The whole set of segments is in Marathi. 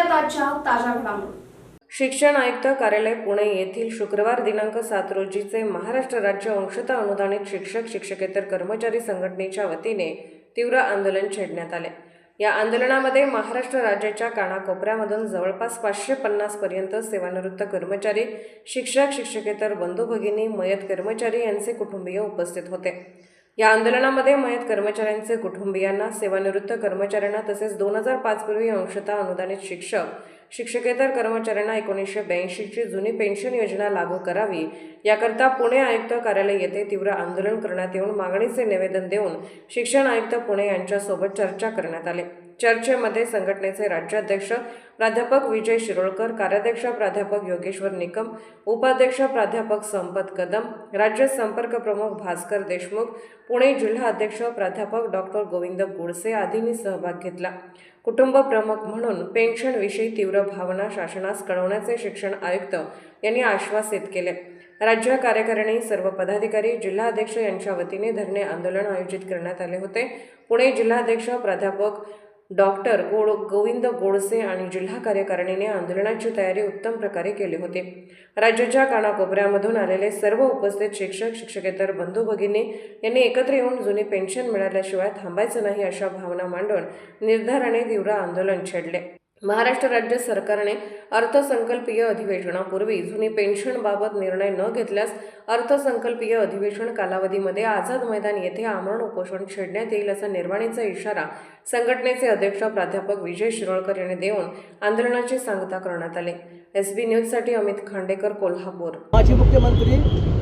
ऐकूयात आजच्या ताज्या घडामोडी. शिक्षण आयुक्त कार्यालय पुणे येथील शुक्रवार दिनांक सात रोजीचे महाराष्ट्र राज्य अंशतः अनुदानित शिक्षक शिक्षकेतर कर्मचारी संघटनेच्या वतीने तीव्र आंदोलन छेडण्यात आले. या आंदोलनामध्ये महाराष्ट्र राज्याच्या कानाकोपऱ्यामधून जवळपास पाचशे पन्नास पर्यंत सेवानिवृत्त कर्मचारी शिक्षक शिक्षकेतर बंधू भगिनी मयत कर्मचारी यांचे कुटुंबीय उपस्थित होते. या आंदोलनामध्ये मयत कर्मचाऱ्यांचे कुटुंबियांना सेवानिवृत्त कर्मचाऱ्यांना तसेच दोन हजार पाचपूर्वी अंशतः अनुदानित शिक्षक शिक्षकेतर कर्मचाऱ्यांना एकोणीसशे ब्याऐंशीची जुनी पेन्शन योजना लागू करावी. याकरता पुणे आयुक्त कार्यालय येथे तीव्र आंदोलन करण्यात येऊन मागणीचे निवेदन देऊन शिक्षण आयुक्त पुणे यांच्यासोबत चर्चा करण्यात आली. चर्चेमध्ये संघटनेचे राज्याध्यक्ष प्राध्यापक विजय शिरोळकर कार्याध्यक्ष प्राध्यापक योगेश्वर निकम उपाध्यक्ष प्राध्यापक संपत कदम राज्य संपर्क प्रमुख भास्कर देशमुख पुणे जिल्हा अध्यक्ष प्राध्यापक डॉक्टर गोविंद गुडसे आदींनी सहभाग घेतला. कुटुंब प्रमुख म्हणून पेन्शनविषयी तीव्र भावना शासनास कळवण्याचे शिक्षण आयुक्त यांनी आश्वासित केले. राज्य कार्यकारिणी सर्व पदाधिकारी जिल्हाध्यक्ष यांच्या वतीने धरणे आंदोलन आयोजित करण्यात आले होते. पुणे जिल्हाध्यक्ष प्राध्यापक डॉक्टर गोड गोविंद गोडसे आणि जिल्हा कार्यकारिणीने आंदोलनाची तयारी उत्तम प्रकारे केली होती. राज्याच्या कानाकोपऱ्यामधून आलेले सर्व उपस्थित शिक्षक शिक्षकेतर बंधू भगिनी यांनी एकत्र येऊन जुनी पेन्शन मिळाल्याशिवाय थांबायचं नाही अशा भावना मांडून निर्धाराने तीव्र आंदोलन छेडले. महाराष्ट्र राज्य सरकारने अर्थसंकल्पीय अधिवेशनापूर्वी जुनी पेन्शनबाबत निर्णय न घेतल्यास अर्थसंकल्पीय अधिवेशन कालावधीमध्ये आझाद मैदान येथे आमरण उपोषण छेडण्यात येईल असा निर्वाणीचा इशारा संघटनेचे अध्यक्ष प्राध्यापक विजय शिरोळकर यांनी देऊन आंदोलनाची सांगता करण्यात आली. एस बी न्यूजसाठी अमित खांडेकर कोल्हापूर. माजी मुख्यमंत्री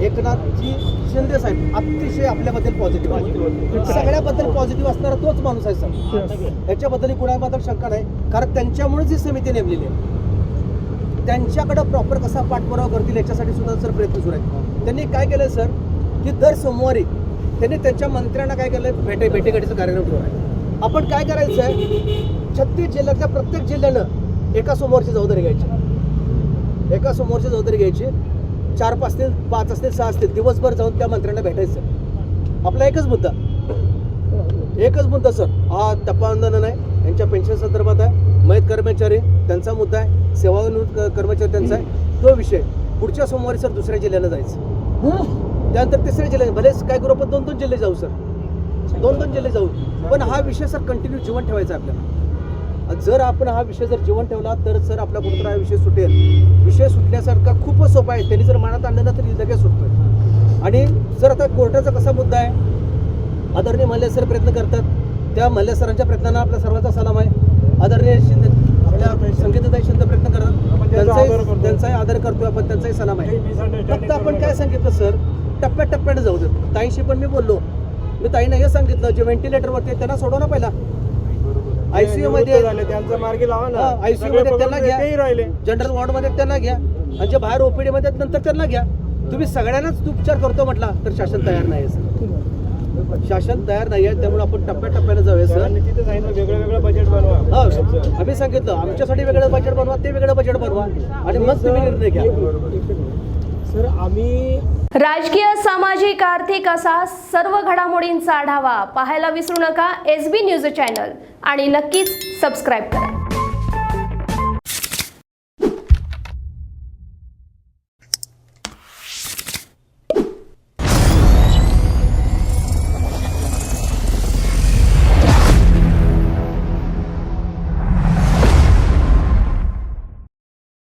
एकनाथजी शिंदे साहेब अतिशय आपल्याबद्दल पॉझिटिव्ह आहे सगळ्याबद्दल पॉझिटिव्ह असणारा तोच माणूस आहे सर. याच्याबद्दल कुणाबद्दल शंका नाही. कारण त्यामुळेच ही समिती नेमलेली आहे. त्यांच्याकडं प्रॉपर कसा पाठपुरावा करतील याच्यासाठी सुद्धा सर प्रयत्न सुरू आहेत. त्यांनी काय केलं सर? की दर सोमवारी त्यांनी त्यांच्या मंत्र्यांना काय केलं भेटे भेटेगाडीचा कार्यक्रम ठेवला आहे. आपण काय करायचं आहे? छत्तीस जिल्ह्यातल्या प्रत्येक जिल्ह्यानं एका सोमवारची जबाबदारी घ्यायची. एका समोरची जबाबदारी घ्यायची. चार पाच असतील पाच असतील सहा असतील दिवसभर जाऊन त्या मंत्र्यांना भेटायचं आपला एकच मुद्दा. एकच मुद्दा सर. हा टप्पांदोलन नाही यांच्या पेन्शन संदर्भात आहे. मयत कर्मचारी त्यांचा मुद्दा आहे सेवानिवृत्त कर्मचारी त्यांचा आहे. तो विषय पुढच्या सोमवारी सर दुसऱ्या जिल्ह्याला जायचं. त्यानंतर तिसऱ्या जिल्ह्यात भले काय करू आपण दोन दोन जिल्हे जाऊ सर. दोन दोन जिल्हे जाऊ. पण हा विषय सर कंटिन्यू जीवन ठेवायचा आपल्याला. जर आपण हा विषय जर जीवन ठेवला तर सर आपला कुठेतरी हा विषय सुटेल. विषय सुटण्यासारखा खूपच सोपा आहे. त्यांनी जर मनात आणलं ना तर लगेच सुटतोय. आणि जर आता कोर्टाचा कसा मुद्दा आहे आदरणीय मल्ले सर प्रयत्न करतात. त्या मल्ले सरांच्या प्रयत्नांना आपल्या सर्वांचा सलाम आहे. आदरणीय शिंदे आपल्या संगीतताई शिंदे प्रयत्न करतात. त्यांचाही त्यांचाही आदर करतोय आपण त्यांचाही सलाम आहे. फक्त आपण काय सांगितलं सर? टप्प्याटप्प्याने जाऊ देत. ताईंशी पण मी बोललो. मी ताईंना हे सांगितलं जे व्हेंटिलेटरवरती त्यांना सोडवा ना पहिला. आयसीयू मध्ये त्यांचा मार्गी लावा ना. आयसीयू मध्ये त्यांना घ्या. जनरल वॉर्डमध्ये त्यांना घ्या. आणि जे बाहेर ओपीडी मध्ये नंतर त्यांना घ्या. तुम्ही सगळ्यांनाच उपचार करतो म्हटला तर शासन तयार नाही आहे सर. शासन तयार नाही आहे त्यामुळे आपण टप्प्याटप्प्याने जाऊया सर वेगळं वेगळं बजेट बनवा. हा आम्ही सांगितलं आमच्यासाठी वेगळं बजेट बनवा ते वेगळं बजेट बनवा. आणि मग तुम्ही निर्णय घ्या. सर आम्ही राजकीय सामाजिक आर्थिक असा सर्व घडामोडींचा आढावा पाहायला विसरू नका. एस बी न्यूज चॅनल आणि नक्कीच सबस्क्राईब करा.